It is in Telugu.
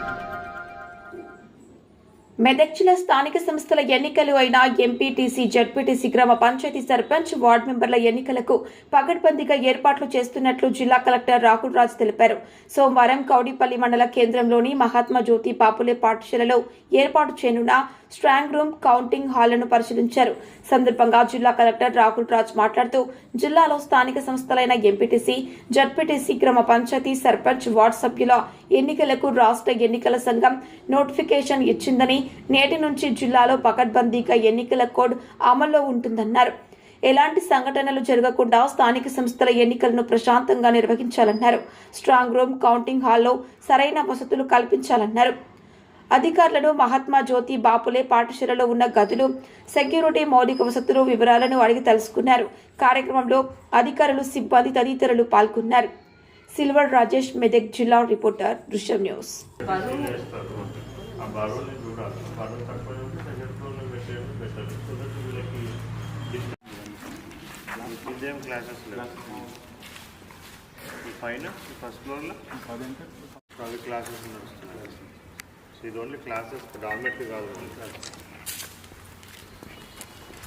Thank you. మెదక్ జిల్లా స్థానిక సంస్థల ఎన్నికలు అయిన ఎంపీటీసీ జడ్పీటీసీ గ్రామ పంచాయతీ సర్పంచ్ వార్డు మెంబర్ల ఎన్నికలకు పగడ్బందీగా ఏర్పాట్లు చేస్తున్నట్లు జిల్లా కలెక్టర్ రాహుల్ రాజ్ తెలిపారు. సోమవారం కౌడిపల్లి మండల కేంద్రంలోని మహాత్మా జ్యోతి పాపులే పాఠశాలలో ఏర్పాటు చేయనున్న స్ట్రాంగ్ రూమ్ కౌంటింగ్ హాళ్ళను పరిశీలించారు. సందర్భంగా జిల్లా కలెక్టర్ రాహుల్ రాజ్ మాట్లాడుతూ జిల్లాలో స్థానిక సంస్థలైన ఎంపీటీసీ జడ్పీటీసీ గ్రామ పంచాయతీ సర్పంచ్ వార్డు సభ్యుల ఎన్నికలకు రాష్ట్ర ఎన్నికల సంఘం నోటిఫికేషన్ ఇచ్చిందని నేటి నుంచి జిల్లాలో పకడ్బందీగా ఎన్నికల కోడ్ అమల్లో ఉంటుందన్నారు. ఎలాంటి సంఘటనలు జరగకుండా స్థానిక సంస్థల ఎన్నికలను ప్రశాంతంగా నిర్వహించాలన్నారు. స్ట్రాంగ్ రూమ్ కౌంటింగ్ హాల్లో సరైన వసతులు కల్పించాలన్నారు. అధికారులను మహాత్మా జ్యోతి బాపులే పాఠశాలలో ఉన్న గదులు సెక్యూరిటీ మౌలిక వసతులు వివరాలను అడిగి తెలుసుకున్నారు. కార్యక్రమంలో అధికారులు సిబ్బంది తదితరులు పాల్గొన్నారు. సిల్వర్ రాజేష్ మెదక్ జిల్లా రిపోర్టర్ దృశ్యం న్యూస్. ఆ బరువుని చూడాలి బరువు తక్కువ ఉంటే సెకండ్ ఫ్లోర్లో పెట్టేయడం బెటర్ సో దట్ వీళ్ళకి ఇదేం క్లాసెస్ లేవు? పైన ఫస్ట్ ఫ్లోర్లో అవి క్లాసెస్ నడుస్తున్నాయి. సో ఇది ఓన్లీ క్లాసెస్ డార్మెటరీ కాదు. క్లాసెస్